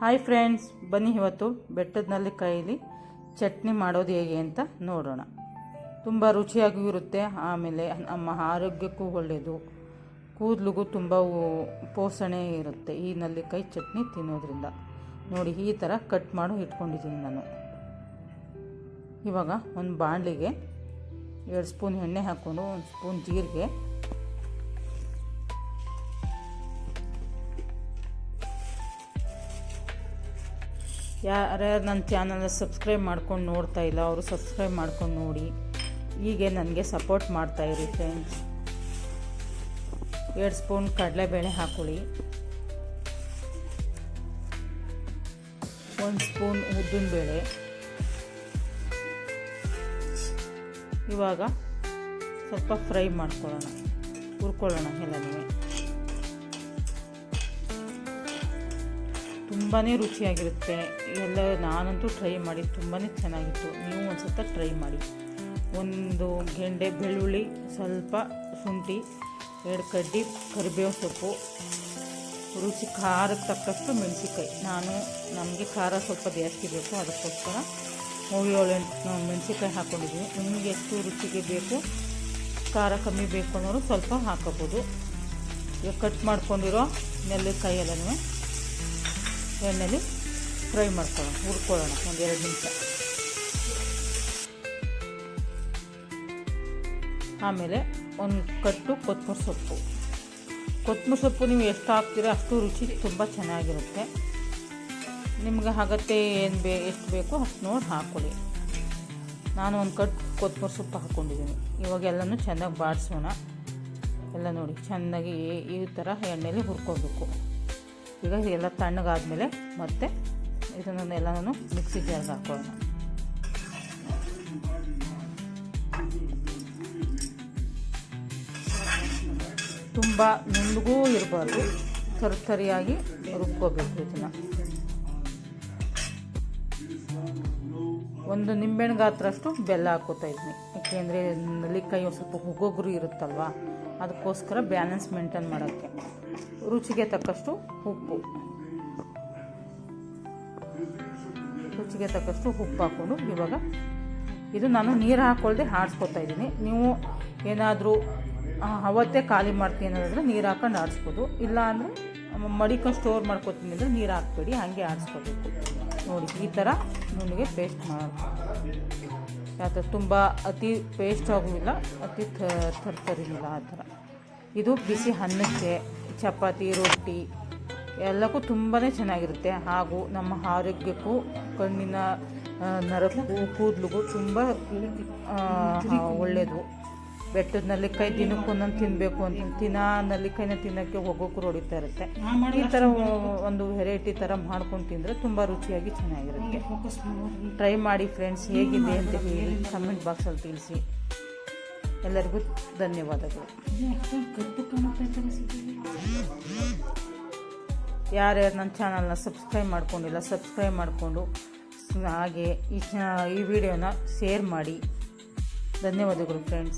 Hi friends ಬನ್ನಿ ಇವತ್ತು ಬೆಟ್ಟದ ಕೈಲಿ ಚಟ್ನಿ ಮಾಡೋದು ಹೇಗೆ ಅಂತ ನೋಡೋಣ. ತುಂಬ ರುಚಿಯಾಗೂ ಇರುತ್ತೆ, ಆಮೇಲೆ ನಮ್ಮ ಆರೋಗ್ಯಕ್ಕೂ ಒಳ್ಳೆಯದು ಕೂದಲಿಗೂ ತುಂಬ ಪೋಷಣೆ ಇರುತ್ತೆ ಈ ನಲ್ಲಿಕಾಯಿ ಚಟ್ನಿ ತಿನ್ನೋದ್ರಿಂದ. ನೋಡಿ, ಈ ಥರ ಕಟ್ ಮಾಡಿ ಇಟ್ಕೊಂಡಿದ್ದೀನಿ ನಾನು. ಇವಾಗ ಒಂದು ಬಾಣಲಿಗೆ ಎರಡು ಸ್ಪೂನ್ ಎಣ್ಣೆ ಹಾಕ್ಕೊಂಡು ಒಂದು ಸ್ಪೂನ್ ಜೀರಿಗೆ ಯಾರ್ಯಾರು ನನ್ನ ಚಾನಲ್ನ ಸಬ್ಸ್ಕ್ರೈಬ್ ಮಾಡ್ಕೊಂಡು ನೋಡ್ತಾ ಇಲ್ಲ, ಅವರು ಸಬ್ಸ್ಕ್ರೈಬ್ ಮಾಡ್ಕೊಂಡು ನೋಡಿ. ಹೀಗೆ ನನಗೆ ಸಪೋರ್ಟ್ ಮಾಡ್ತಾಯಿರಿ ಫ್ರೆಂಡ್ಸ್ ಎರಡು ಸ್ಪೂನ್ ಕಡಲೆಬೇಳೆ ಹಾಕೊಳ್ಳಿ. ಒಂದು ಸ್ಪೂನ್ ಉದ್ದಿನಬೇಳೆ. ಇವಾಗ ಸ್ವಲ್ಪ ಫ್ರೈ ಮಾಡ್ಕೊಳ್ಳೋಣ, ಹುರ್ಕೊಳ್ಳೋಣ ಎಲ್ಲನೂ. ತುಂಬಾ ರುಚಿಯಾಗಿರುತ್ತೆ. ಎಲ್ಲ ನಾನಂತೂ ಟ್ರೈ ಮಾಡಿ ತುಂಬಾ ಚೆನ್ನಾಗಿತ್ತು. ನೀವು ಒಂದು ಸತ ಟ್ರೈ ಮಾಡಿ. ಒಂದು ಗೆಂಡೆ ಬೆಳ್ಳುಳ್ಳಿ, ಸ್ವಲ್ಪ ಶುಂಠಿ, ಎರಡು ಕಡ್ಡಿ ಕರಿಬೇವು ಸೊಪ್ಪು, ರುಚಿ ಖಾರಕ್ಕೆ ತಕ್ಕಷ್ಟು ಮೆಣಸಿಕಾಯಿ ನಾನು, ನಮಗೆ ಖಾರ ಸ್ವಲ್ಪ ಜಾಸ್ತಿ ಬೇಕು, ಅದಕ್ಕೋಸ್ಕರ ಏಳು ಎಂಟು ಮೆಣಸಿಕಾಯಿ ಹಾಕ್ಕೊಂಡಿದ್ದೀನಿ ನಿಮಗೆ ಎಷ್ಟು ರುಚಿಗೆ ಬೇಕು, ಖಾರ ಕಮ್ಮಿ ಬೇಕು ಅನ್ನೋರು ಸ್ವಲ್ಪ ಹಾಕೋಬೋದು ಈಗ ಕಟ್ ಮಾಡ್ಕೊಂಡಿರೋ ನೆಲ್ಲಿಕಾಯಿ ಎಲ್ಲನೂ ಎಣ್ಣೆಲಿ ಫ್ರೈ ಮಾಡ್ಕೊಳ್ಳೋಣ, ಹುರ್ಕೊಳ್ಳೋಣ, ಒಂದು ಎರಡು ನಿಮಿಷ. ಆಮೇಲೆ ಒಂದು ಕಟ್ಟು ಕೊತ್ತಂಬರಿ ಸೊಪ್ಪು. ಕೊತ್ತಂಬರಿ ಸೊಪ್ಪು ನೀವು ಎಷ್ಟು ಹಾಕ್ತೀರೋ ಅಷ್ಟು ರುಚಿ ತುಂಬ ಚೆನ್ನಾಗಿರುತ್ತೆ. ನಿಮ್ಗೆ ಅಗತ್ಯ ಏನು ಬೇ, ಎಷ್ಟು ಬೇಕೋ ಅಷ್ಟು ನೋಡಿ ಹಾಕ್ಕೊಳ್ಳಿ ನಾನು ಒಂದು ಕಟ್ಟು ಕೊತ್ತಂಬರಿ ಸೊಪ್ಪು ಹಾಕ್ಕೊಂಡಿದ್ದೀನಿ ಇವಾಗ ಎಲ್ಲನೂ ಚೆನ್ನಾಗಿ ಬಾಡಿಸೋಣ. ಎಲ್ಲ ನೋಡಿ, ಚೆನ್ನಾಗಿ ಈ ಥರ ಎಣ್ಣೆಲಿ ಹುರ್ಕೋಬೇಕು. ಈಗ ಎಲ್ಲ ತಣ್ಣಗಾದ್ಮೇಲೆ ಮತ್ತೆ ಇದನ್ನೆಲ್ಲನೂ ಮಿಕ್ಸಿ ಜಾರ್ಗೆ ಹಾಕೊಳ್ಳೋಣ ತುಂಬ ನುಣ್ಣಗೂ ಇರಬಾರ್ದು. ತರಿಯಾಗಿ ರುಬ್ಕೋಬೇಕು ಇದನ್ನು. ಒಂದು ನಿಂಬೆಹಣ್ಣು ಗಾತ್ರಷ್ಟು ಬೆಲ್ಲ ಹಾಕೋತಾ ಇದ್ದೀನಿ ಯಾಕೆಂದರೆ ನಲ್ಲಿಕಾಯಿ ಒಂದು ಸ್ವಲ್ಪ ಹುಗೊಗ್ರು ಇರುತ್ತಲ್ವ? ಅದಕ್ಕೋಸ್ಕರ ಬ್ಯಾಲೆನ್ಸ್ ಮೇಂಟೈನ್ ಮಾಡೋಕ್ಕೆ. ರುಚಿಗೆ ತಕ್ಕಷ್ಟು ಉಪ್ಪು. ರುಚಿಗೆ ತಕ್ಕಷ್ಟು ಉಪ್ಪು ಹಾಕ್ಕೊಂಡು ಇವಾಗ ಇದು ನಾನು ನೀರು ಹಾಕ್ಕೊಳ್ದೆ ಆಡಿಸ್ಕೊತಾ ಇದ್ದೀನಿ. ನೀವು ಏನಾದರೂ ಅವತ್ತೇ ಖಾಲಿ ಮಾಡ್ತೀನಿ ಅನ್ನೋದಾದ್ರೆ ನೀರು ಹಾಕೊಂಡು ಆಡಿಸ್ಬೋದು. ಇಲ್ಲ ಅಂದರೆ ಮಡಿಕೊಂಡು ಸ್ಟೋರ್ ಮಾಡ್ಕೊತೀನಿ ಅಂದರೆ ನೀರು ಹಾಕ್ಬೇಡಿ, ಹಾಗೆ ಆಡಿಸ್ಕೋಬೇಕು. ನೋಡಿ, ಈ ಥರ ನುಣ್ಣಗೆ ಪೇಸ್ಟ್ ಮಾಡಿ ಥರ ತುಂಬ ಅತಿ ಪೇಸ್ಟ್ ಆಗೋದಿಲ್ಲ, ಅತಿ ತರ್ತರಿಲ್ಲ ಆ ಥರ ಇದು ಬಿಸಿ ಅನ್ನಕ್ಕೆ, ಚಪಾತಿ, ರೊಟ್ಟಿ ಎಲ್ಲಕ್ಕೂ ತುಂಬಾ ಚೆನ್ನಾಗಿರುತ್ತೆ. ಹಾಗೂ ನಮ್ಮ ಆರೋಗ್ಯಕ್ಕೂ, ಕಣ್ಣಿನ ನರಕ್ಕೂ, ಕೂದಲಿಗೂ ತುಂಬ ಒಳ್ಳೆಯದು ಬೆಟ್ಟದ ನಲ್ಲಿಕಾಯಿ ದಿನಕ್ಕೆ ಒಂದೊಂದು ತಿನ್ನಬೇಕು ಅಂತ. ದಿನ ನಲ್ಲಿಕಾಯಿನ ತಿನ್ನೋಕ್ಕೆ ಒಬ್ಬೊಬ್ಬರು ಹೊಡಿತಾ ಇರುತ್ತೆ ಈ ಥರ ಒಂದು ವೆರೈಟಿ ಥರ ಮಾಡ್ಕೊಂಡು ತಿಂದರೆ ತುಂಬ ರುಚಿಯಾಗಿ ಚೆನ್ನಾಗಿರುತ್ತೆ. ಟ್ರೈ ಮಾಡಿ ಫ್ರೆಂಡ್ಸ್ ಹೇಗಿದೆ ಅಂತ ಹೇಳಿ ಕಮೆಂಟ್ ಬಾಕ್ಸಲ್ಲಿ ತಿಳಿಸಿ. ಎಲ್ಲರಿಗೂ ಧನ್ಯವಾದಗಳು. ಯಾರ್ಯಾರು ನನ್ನ ಚಾನಲ್ನ ಸಬ್ಸ್ಕ್ರೈಬ್ ಮಾಡ್ಕೊಂಡಿಲ್ಲ ಸಬ್ಸ್ಕ್ರೈಬ್ ಮಾಡಿಕೊಂಡು ಹಾಗೆ ಈ ಚ ಈ ವಿಡಿಯೋನ ಶೇರ್ ಮಾಡಿ. ಧನ್ಯವಾದಗಳು ಫ್ರೆಂಡ್ಸ್